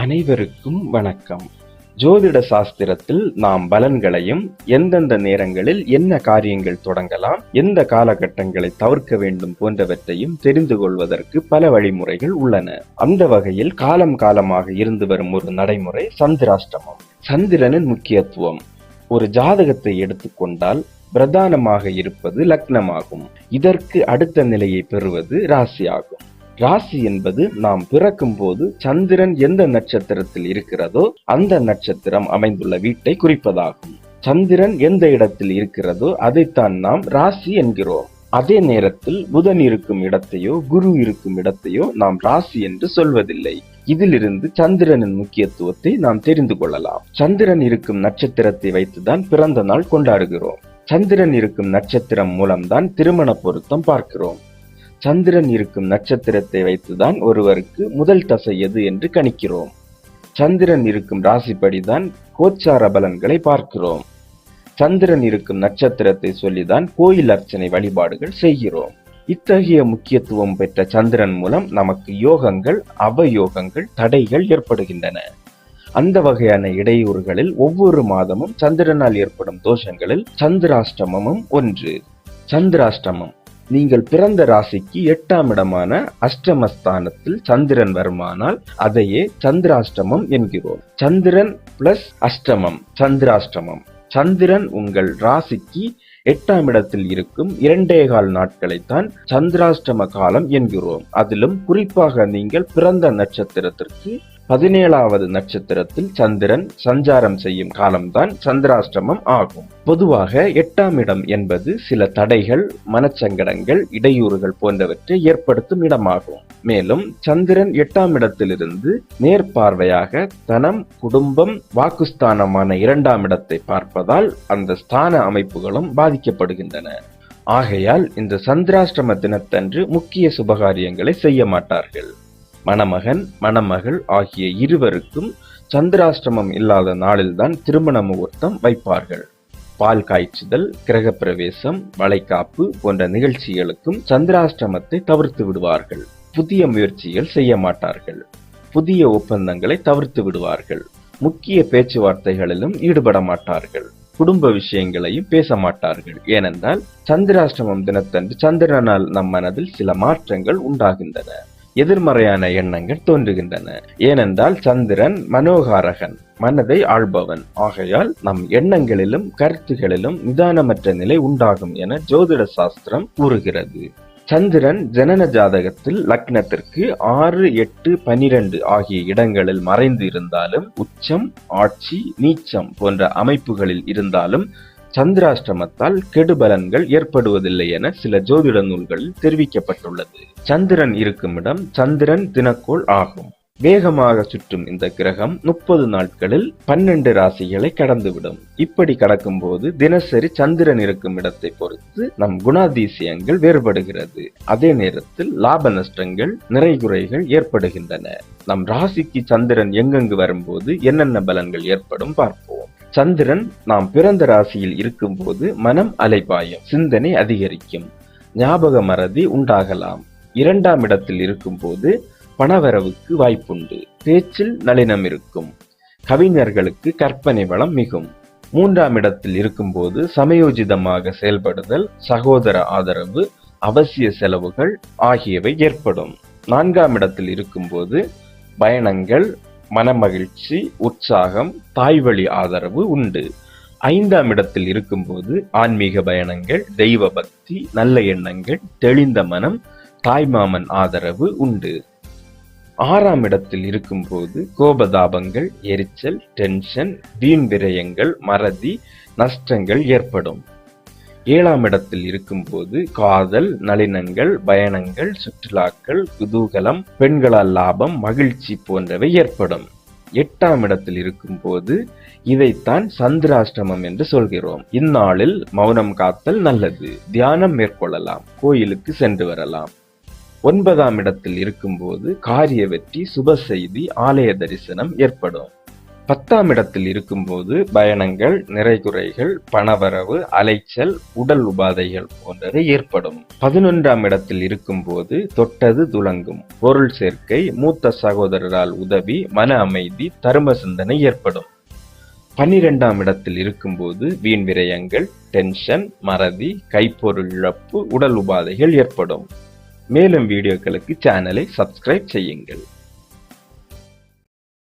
அனைவருக்கும் வணக்கம். ஜோதிட சாஸ்திரத்தில் நாம் பலன்களையும் எந்தெந்த நேரங்களில் என்ன காரியங்கள் தொடங்கலாம் எந்த காலகட்டங்களை தவிர்க்க வேண்டும் போன்றவற்றையும் தெரிந்து கொள்வதற்கு பல வழிமுறைகள் உள்ளன. அந்த வகையில் காலம் காலமாக இருந்து வரும் ஒரு நடைமுறை சந்திராஷ்டமம். சந்திரனின் முக்கியத்துவம் ஒரு ஜாதகத்தை எடுத்துக்கொண்டால் பிரதானமாக இருப்பது லக்னமாகும். இதற்கு அடுத்த நிலையை பெறுவது ராசி ஆகும் ராசி என்பது நாம் பிறக்கும் போது சந்திரன் எந்த நட்சத்திரத்தில் இருக்கிறதோ அந்த நட்சத்திரம் அமைந்துள்ள வீட்டை குறிப்பதாகும். சந்திரன் எந்த இடத்தில் இருக்கிறதோ அதைத்தான் நாம் ராசி என்கிறோம். அதே நேரத்தில் புதன் இருக்கும் இடத்தையோ குரு இருக்கும் இடத்தையோ நாம் ராசி என்று சொல்வதில்லை. இதிலிருந்து சந்திரனின் முக்கியத்துவத்தை நாம் தெரிந்து கொள்ளலாம். சந்திரன் இருக்கும் நட்சத்திரத்தை வைத்துதான் பிறந்த நாள் கொண்டாடுகிறோம். சந்திரன் இருக்கும் நட்சத்திரம் மூலம்தான் திருமண பொருத்தம் பார்க்கிறோம். சந்திரன் இருக்கும் நட்சத்திரத்தை வைத்துதான் ஒருவருக்கு முதல் தசை எது என்று கணிக்கிறோம். சந்திரன் இருக்கும் ராசிப்படிதான் கோச்சார பலன்களை பார்க்கிறோம். சந்திரன் இருக்கும் நட்சத்திரத்தை சொல்லிதான் கோயில் அர்ச்சனை வழிபாடுகள் செய்கிறோம். இத்தகைய முக்கியத்துவம் பெற்ற சந்திரன் மூலம் நமக்கு யோகங்கள் அவயோகங்கள் தடைகள் ஏற்படுகின்றன. அந்த வகையான இடையூறுகளில் ஒவ்வொரு மாதமும் சந்திரனால் ஏற்படும் தோஷங்களில் சந்திராஷ்டமமும் ஒன்று. சந்திராஷ்டமம் நீங்கள் பிறந்த ராசிக்கு எட்டாம் இடமான அஷ்டமஸ்தானத்தில் சந்திரன் வருமானால் அதையே சந்திராஷ்டமம் என்கிறோம். சந்திரன் பிளஸ் அஷ்டமம் சந்திராஷ்டமம். சந்திரன் உங்கள் ராசிக்கு எட்டாம் இடத்தில் இருக்கும் இரண்டே கால் நாட்களைத்தான் சந்திராஷ்டம காலம் என்கிறோம். அதிலும் குறிப்பாக நீங்கள் பிறந்த நட்சத்திரத்திற்கு பதினேழாவது நட்சத்திரத்தில் சந்திரன் சஞ்சாரம் செய்யும் காலம்தான் சந்திராஷ்டமம் ஆகும். பொதுவாக எட்டாம் இடம் என்பது சில தடைகள் மனச்சங்கடங்கள் இடையூறுகள் போன்றவற்றை ஏற்படுத்தும் இடமாகும். மேலும் சந்திரன் எட்டாம் இடத்திலிருந்து நேர்பார்வையாக தனம் குடும்பம் வாக்குஸ்தானமான இரண்டாம் இடத்தை பார்ப்பதால் அந்த ஸ்தான அமைப்புகளும் பாதிக்கப்படுகின்றன. ஆகையால் இந்த சந்திராஷ்டம தினத்தன்று முக்கிய சுபகாரியங்களை செய்ய மாட்டார்கள். மணமகன் மணமகள் ஆகிய இருவருக்கும் சந்திராஷ்டமம் இல்லாத நாளில்தான் திருமண முகூர்த்தம் வைப்பார்கள். பால் காய்ச்சுதல் கிரகப்பிரவேசம் வளைகாப்பு போன்ற நிகழ்ச்சிகளுக்கும் சந்திராஷ்டமத்தை தவிர்த்து விடுவார்கள். புதிய முயற்சிகள் செய்ய மாட்டார்கள். புதிய ஒப்பந்தங்களை தவிர்த்து விடுவார்கள். முக்கிய பேச்சுவார்த்தைகளிலும் ஈடுபட மாட்டார்கள். குடும்ப விஷயங்களையும் பேச மாட்டார்கள். ஏனென்றால் சந்திராஷ்டமம் தினத்தன்று சந்திரனால் நம் மனதில் சில மாற்றங்கள் உண்டாகின்றன. எதிர்மறையான எண்ணங்கள் தோன்றுகின்றன. ஏனென்றால் சந்திரன் மனோகாரகன் மனதை ஆள்பவன். ஆகையால் நம் எண்ணங்களிலும் கருத்துகளிலும் நிதானமற்ற நிலை உண்டாகும் என ஜோதிட சாஸ்திரம் கூறுகிறது. சந்திரன் ஜனன ஜாதகத்தில் லக்னத்திற்கு ஆறு எட்டு பனிரெண்டு ஆகிய இடங்களில் மறைந்து இருந்தாலும் உச்சம் ஆட்சி நீச்சம் போன்ற அமைப்புகளில் இருந்தாலும் சந்திராஷ்டமத்தால் கெடுபலன்கள் ஏற்படுவதில்லை என சில ஜோதிட நூல்களில் தெரிவிக்கப்பட்டுள்ளது. சந்திரன் இருக்கும் இடம் சந்திரன் தினக்கோள் ஆகும். வேகமாக சுற்றும் இந்த கிரகம் முப்பது நாட்களில் பன்னெண்டு ராசிகளை கடந்துவிடும். இப்படி கடக்கும் போது தினசரி சந்திரன் இருக்கும் இடத்தை பொறுத்து நம் குணாதிசயங்கள் வேறுபடுகிறது. அதே நேரத்தில் லாப நஷ்டங்கள் நிறைகுறைகள் ஏற்படுகின்றன. நம் ராசிக்கு சந்திரன் எங்கெங்கு வரும்போது என்னென்ன பலன்கள் ஏற்படும் பார்ப்போம். சந்திரன் நாம் பிறந்த ராசியில் இருக்கும்போது மனம் அலைபாயும் சிந்தனை அதிகரிக்கும் ஞாபக மறதி உண்டாகலாம். இரண்டாம் இடத்தில் இருக்கும்போது பணவரவுக்கு வாய்ப்புண்டு. பேச்சில் நளினம் இருக்கும். கவிஞர்களுக்கு கற்பனை வளம் மிகும். மூன்றாம் இடத்தில் இருக்கும்போது சமயோஜிதமாக செயல்படுதல் சகோதர ஆதரவு அவசிய செலவுகள் ஆகியவை ஏற்படும். நான்காம் இடத்தில் இருக்கும்போது பயணங்கள் மனமகிழ்ச்சி உற்சாகம் தாய்வழி ஆதரவு உண்டு. ஐந்தாம் இடத்தில் இருக்கும்போது ஆன்மீக பயணங்கள் தெய்வ பக்தி நல்ல எண்ணங்கள் தெளிந்த மனம் தாய்மாமன் ஆதரவு உண்டு. ஆறாம் இடத்தில் இருக்கும்போது கோபதாபங்கள் எரிச்சல் டென்ஷன் வீண் விரயங்கள் மறதி நஷ்டங்கள் ஏற்படும். ஏழாம் இடத்தில் இருக்கும்போது காதல் நளினங்கள் பயணங்கள் சுற்றுலாக்கள் குதூகலம் பெண்களால் லாபம் மகிழ்ச்சி போன்றவை ஏற்படும். எட்டாம் இடத்தில் இருக்கும்போது இதைத்தான் சந்திராஷ்டமம் என்று சொல்கிறோம். இந்நாளில் மௌனம் காத்தல் நல்லது. தியானம் மேற்கொள்ளலாம். கோயிலுக்கு சென்று வரலாம். ஒன்பதாம் இடத்தில் இருக்கும்போது காரிய வெற்றி சுப செய்தி ஆலய தரிசனம் ஏற்படும். பத்தாம் இடத்தில் இருக்கும்போது பயணங்கள் நிறைகுறைகள் பணவரவு அலைச்சல் உடல் உபாதைகள் போன்றவை ஏற்படும். பதினொன்றாம் இடத்தில் இருக்கும்போது தொட்டது துலங்கும். பொருள் சேர்க்கை மூத்த சகோதரரால் உதவி மன அமைதி தரும சிந்தனை ஏற்படும். பன்னிரெண்டாம் இடத்தில் இருக்கும்போது வீண் விரயங்கள் டென்ஷன் மறதி கைப்பொருள் இழப்பு உடல் உபாதைகள் ஏற்படும். மேலும் வீடியோக்களுக்கு சேனலை சப்ஸ்கிரைப் செய்யுங்கள்.